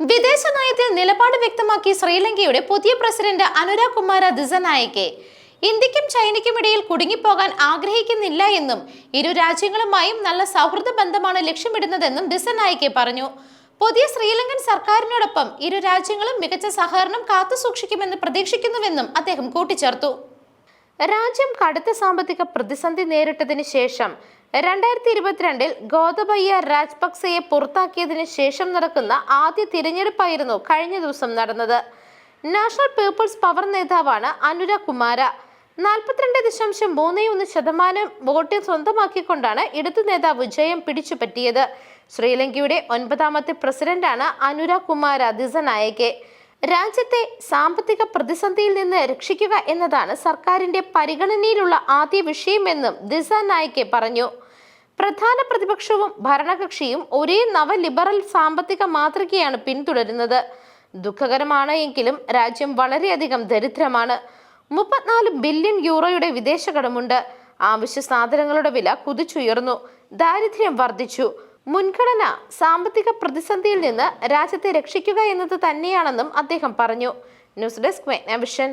വിദേശ നയത്തിൽ നിലപാട് വ്യക്തമാക്കി ശ്രീലങ്കയുടെ പുതിയ പ്രസിഡന്റ് അനുരാഗ് കുമാര ദിസനായകെ. ഇന്ത്യക്കും ചൈനയ്ക്കും ഇടയിൽ കുടുങ്ങിപ്പോകാൻ ആഗ്രഹിക്കുന്നില്ല എന്നും ഇരു രാജ്യങ്ങളുമായും നല്ല സൗഹൃദ ബന്ധമാണ് ലക്ഷ്യമിടുന്നതെന്നും ദിസനായിക്കെ പറഞ്ഞു. പുതിയ ശ്രീലങ്കൻ സർക്കാരിനോടൊപ്പം ഇരു രാജ്യങ്ങളും മികച്ച സഹകരണം കാത്തുസൂക്ഷിക്കുമെന്ന് പ്രതീക്ഷിക്കുന്നുവെന്നും അദ്ദേഹം കൂട്ടിച്ചേർത്തു. രാജ്യം കടുത്ത സാമ്പത്തിക പ്രതിസന്ധി നേരിട്ടതിന് ശേഷം രണ്ടായിരത്തി ഇരുപത്തിരണ്ടിൽ ഗോതബയ്യ രാജപക്സെയെ പുറത്താക്കിയതിന് ശേഷം നടക്കുന്ന ആദ്യ തിരഞ്ഞെടുപ്പായിരുന്നു കഴിഞ്ഞ ദിവസം നടന്നത്. നാഷണൽ പീപ്പിൾസ് പവർ നേതാവാണ് അനുരാഗ് കുമാര. നാൽപ്പത്തിരണ്ട് ദശാംശം മൂന്ന് ഒന്ന് ശതമാനം വോട്ട് സ്വന്തമാക്കിക്കൊണ്ടാണ് ഇടതു നേതാവ് ജയം പിടിച്ചുപറ്റിയത്. ശ്രീലങ്കയുടെ ഒൻപതാമത്തെ പ്രസിഡന്റാണ് അനുരാഗ് കുമാര ദിസനായകെ. രാജ്യത്തെ സാമ്പത്തിക പ്രതിസന്ധിയിൽ നിന്ന് രക്ഷിക്കുക എന്നതാണ് സർക്കാരിന്റെ പരിഗണനയിലുള്ള ആദ്യ വിഷയമെന്നും ദിസ നായിക്കെ പറഞ്ഞു. പ്രധാന പ്രതിപക്ഷവും ഭരണകക്ഷിയും ഒരേ നവ ലിബറൽ സാമ്പത്തിക മാതൃകയാണ് പിന്തുടരുന്നത്. ദുഃഖകരമാണ് എങ്കിലും രാജ്യം വളരെയധികം ദരിദ്രമാണ്. മുപ്പത്തിനാല് ബില്യൺ യൂറോയുടെ വിദേശ കടമുണ്ട്. ആവശ്യ സാധനങ്ങളുടെ വില കുതിച്ചുയർന്നു. ദാരിദ്ര്യം വർദ്ധിച്ചു. മുൻഗണന സാമ്പത്തിക പ്രതിസന്ധിയിൽ നിന്ന് രാജ്യത്തെ രക്ഷിക്കുക എന്നത് തന്നെയാണെന്നും അദ്ദേഹം പറഞ്ഞു. News desk vision.